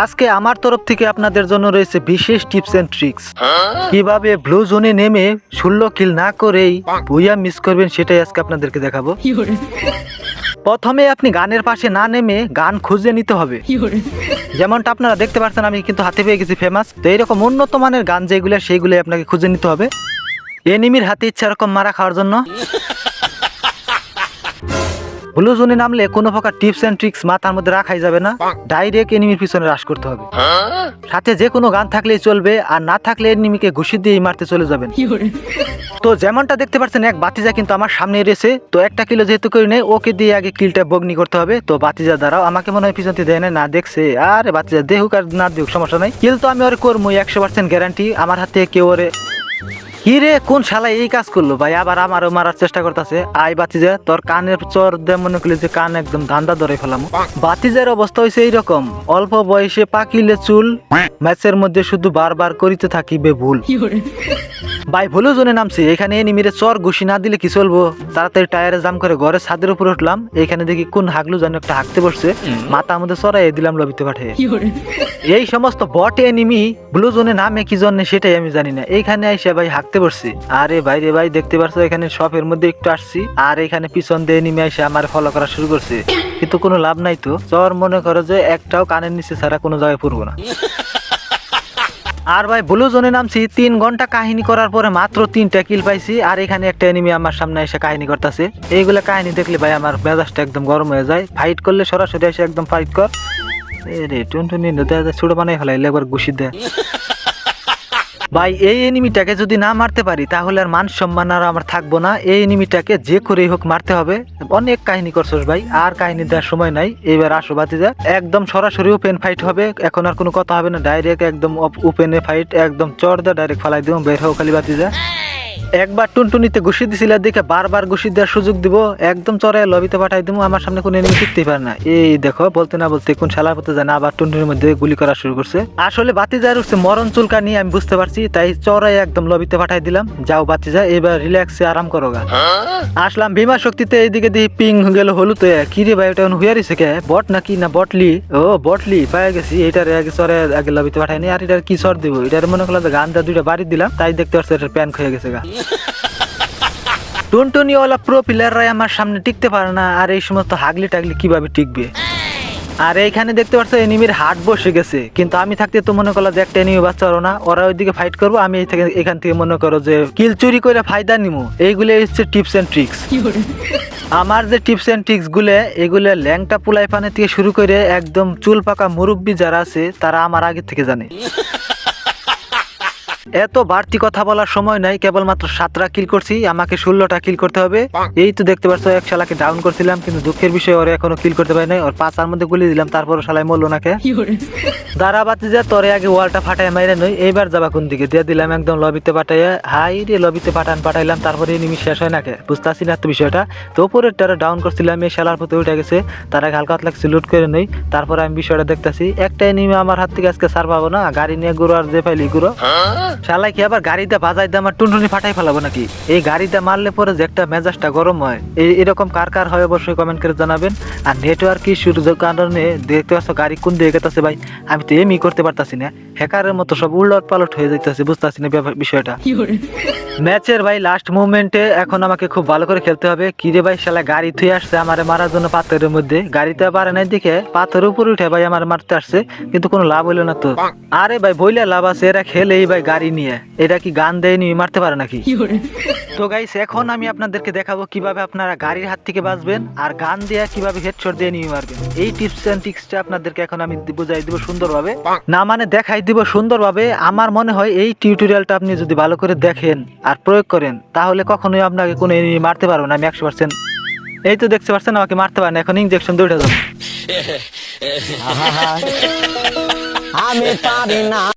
আজকে আমার তরফ থেকে আপনাদের জন্য রয়েছে বিশেষ টিপস এন্ড ট্রিক্স। কীভাবে ব্লু জোনে নেমে ষোলো কিল না করেই ভুইয়া মিস করবেন সেটাই আজকে আপনাদেরকে দেখাবো। প্রথমে আপনি গানের পাশে না নেমে গান খুঁজে নিতে হবে। যেমনটা আপনারা দেখতে পাচ্ছেন আমি কিন্তু হাতে পেয়ে গেছি ফেমাস তো এইরকম উন্নত মানের গান যেগুলো সেইগুলো আপনাকে খুঁজে নিতে হবে। এনিমির হাতে ইচ্ছা এরকম মারা খাওয়ার জন্য। ব্লু জোনে নামলে কোনো প্রকার টিপস এন্ড ট্রিক্স মাথার মধ্যে রাখাই যাবে না। ডাইরেক্ট এনিমির পিছনে রাশ করতে হবে। সাথে যে কোনো গান থাকলেই চলবে আর না থাকলে এনিমিকে ঘুষি দিয়ে মারতে চলে যাবেন। তো যেমনটা দেখতে পাচ্ছেন এক বাতিজা কিন্তু আমার সামনে রয়েছে। তো একটা কিলো যেহেতু করি নেই ওকে দিয়ে আগে কিলটা বগ্নি করতে হবে। তো বাতিজা দ্বারাও আমাকে মনে হয় পিছন থেকে দেয় না না দেখছে। আরে বাতিজা দেহুক আর না দেহুক সমস্যা নাই। কিল তো আমি ওরে করব একশো পার্সেন্ট গ্যারান্টি আমার হাতে কেউ ওরে কি রে কোন শালা এই কাজ করল? ভাই আবার আমারও মারার চেষ্টা করতেছে। আই বাতিজে তোর কানের চর দে মনে করলি যে কান একদম ধান্দা ধরে ফেলাম। বাতিজের অবস্থা হয়েছে এইরকম। অল্প বয়সে পাকিলে চুল ম্যাচের মধ্যে শুধু বারবার করিতে থাকিবে ভুল। ভাই ভুলো জনে নামছি। এখানে এনিমিরে চর ঘুষি না দিলে কি চলবো? তাড়াতাড়ি টায়ারে জাম করে ঘরে ছাদের উপরে উঠলাম। এখানে দেখি কোন হাগলু যেন একটা হাঁকতে বসছে। মাথা মধ্যে চড়াই দিলাম লবিতে পাঠিয়ে এই সমস্ত বট এনিমি ব্লু জোনে নামে কি জন্য সেটাই আমি জানি না। এইখানে আইসে ভাই হাঁকতে বসছি। আরে ভাই রে ভাই দেখতে পারছ এখানে শপের মধ্যে একটু আসছি। আর এখানে পিছন দিয়ে এনিমি আইসে আমার ফলো করা শুরু করছে। কিন্তু কোনো লাভ নাই তো। চর মনে করো যে একটাও কানের নিচে ছাড়া কোনো জায়গায় পড়ব না। আর ভাই ব্লু জোনে নামছি, তিন ঘণ্টা কাহিনী করার পরে মাত্র তিনটা কিল পাইছি, আর এখানে একটা এনিমি আমার সামনে এসে কাহিনী করতেছে। এইগুলো কাহিনী দেখলে ভাই আমার মেজাজটা একদম গরম হয়ে যায়। ফাইট করলে সরাসরি এসে একদম ফাইট কর। রে টুন টুন ছোট বানাই ফেলাইলে একবার ঘুষি দে। ভাই, এই এনিমিটাকে যদি না মারতে পারি, তাহলে আর মান সম্মান আর আমার থাকব না। এই এনিমিটাকে যে করেই হোক মারতে হবে। অনেক কাহিনী করছোস ভাই, আর কাহিনী দেওয়ার সময় নাই। এবার আসো বাতি যা একদম সরাসরি ওপেন ফাইট হবে। এখন আর কোনো কথা হবে না। ডাইরেক্ট একদম ওপেনে ফাইট একদম চর দা ডাইরেক্ট ফালাই দিব। বের হোক খালি বাতি যা একবার টুনটুনিতে ঘুষি দিছিল, দেখে বারবার ঘুষি দেওয়ার সুযোগ দিব, একদম চড়াই লবিতে পাঠাই দিব আমার সামনে কোনো এনিমি টিকতেই পারে না। এই দেখো, বলতে না বলতে কোন শালার পথে জানা আবার টুনটুনির মধ্যে গুলি করা শুরু করছে। আসলে বাতি যা উঠছে মরণ চুলকা নিয়ে আমি বুঝতে পারছি, তাই চড়াই একদম লবিতে পাঠাই দিলাম। যাও বাতি যা এবার রিল্যাক্সে আরাম করো গা। আসলাম বিমা শক্তিতে, এইদিকে দিয়ে পিং গেল হলুতে কি রে ভাই, ওটা হুয়ারিছে কে? বট নাকি না বটলি? ও, বটলি পাই গেছি। এটার আগে চরে আগে লবিতে পাঠাইনি, আর এটার কি চর দিব? এটার মনে করলাম যে গানটা দুইটা বাড়ি দিলাম, তাই দেখতে পাচ্ছি এটার প্যান হয়ে গেছে গা। টুনটুনিওয়ালা প্রো প্লেয়াররাই আমার সামনে টিকতে পারে না আর এই সমস্ত হাগলি টাগলি কীভাবে টিকবে? আর এইখানে দেখতে পাচ্ছ এনিমির হাট বসে গেছে। কিন্তু আমি থাকতে তো মনে করল যে একটা এনিমি বাচ্চা ওরা না ওরা ওইদিকে ফাইট করব আমি এই থেকে এখান থেকে মনে করো যে কিল চুরি করে ফায়দা নিমু। এইগুলো হচ্ছে টিপস এন্ড ট্রিক্স আমার যে টিপস এন্ড ট্রিক্সগুলো এগুলো ল্যাংটা পুলাই পানে থেকে শুরু করে একদম চুল পাকা মুরব্বী যারা আছে তারা আমার আগে থেকে জানে। এত বাড়তি কথা বলার সময় নাই কেবলমাত্র সাতটা কিল করছি আমাকে ষোলোটা কিল করতে হবে। এই তো দেখতে পাচ্ছ এক শালাকে ডাউন করছিলাম কিন্তু দুঃখের বিষয় ওরে এখনও কিল করতে পারি নাই। ওর পাঁচার মধ্যে গুলি দিলাম তারপর শালাই মরলো নাকে দাঁড়াবাতি যা তোরে আগে ওয়ালটা ফাটাই মাইরে নই এইবার যাবা কোন দিকে? দিয়ে দিলাম একদম লবিতে পাঠাইয়া হাই রে লবিতে পাঠান পাঠাইলাম তারপরে নিমি শেষ হয় নাকে বুঝতেছি না তো বিষয়টা। তো উপরের টারা ডাউন করছিলাম এই শালার প্রতি উঠে গেছে তার আগে হালকা হাতলা লুট করে নই তারপরে আমি বিষয়টা দেখতেছি একটাই নিমে আমার হাত থেকে আজকে সার পাবো না গাড়ি নিয়ে গুরু আর যে পাইলি গুরু শালাই কি আবার গাড়িতে বাজাই দিয়ে আমার টুনটুনি ফাটাই ফেলাবো নাকি? এই গাড়িতে মারলে পরে যে একটা মেজাজটা গরম হয়। এই এরকম কার কার হয় অবশ্যই কমেন্ট করে জানাবেন। আর নেটওয়ার্ক ইস্যুর কারণে দেখতে পাচ্ছ গাড়ি কোন দিকে গেতেছে ভাই? আমি তো এমই করতে পারতাছি না। হ্যাকারের মতো সব উল্লট পালট হয়ে যাইতেছে, বুঝতেছি না বিষয়টা। ম্যাচের ভাই লাস্ট মুভমেন্টে এখন আমাকে খুব ভালো করে খেলতে হবে। কি রে ভাই শালা গাড়ি থুয়ে আসছে আমারে মারার জন্য পাথরের মধ্যে। গাড়িতে পারে নাই দেখে পাথরের উপরে উঠে ভাই আমার মারতে আসছে কিন্তু কোনো লাভ হইল না তো। আরে ভাই বইলে লাভ আছে এরা খেলেই ভাই গাড়ি নিয়ে। এটা কি গান দেয় নিয়ে মারতে পারে নাকি? তো গাইস এখন আমি আপনাদেরকে দেখাবো কীভাবে আপনারা গাড়ির হাত থেকে বাঁচবেন আর গান দিয়ে কীভাবে হেডশট দিয়ে নিয়ে মারবেন। এই টিপস এন্ড ট্রিক্সটা আপনাদেরকে এখন আমি বুঝাই দিব সুন্দরভাবে। না মানে দেখাই দিব সুন্দরভাবে। আমার মনে হয় এই টিউটোরিয়ালটা আপনি যদি ভালো করে দেখেন আর প্রয়োগ করেন, তাহলে কখনোই আপনাকে কোনো এনিমি মারতে পারব না, আমি একশো পার্সেন্ট এই তো দেখতে পারছেন আমাকে মারতে পারেন এখন ইঞ্জেকশন দুইটা যাব আমি পারি না।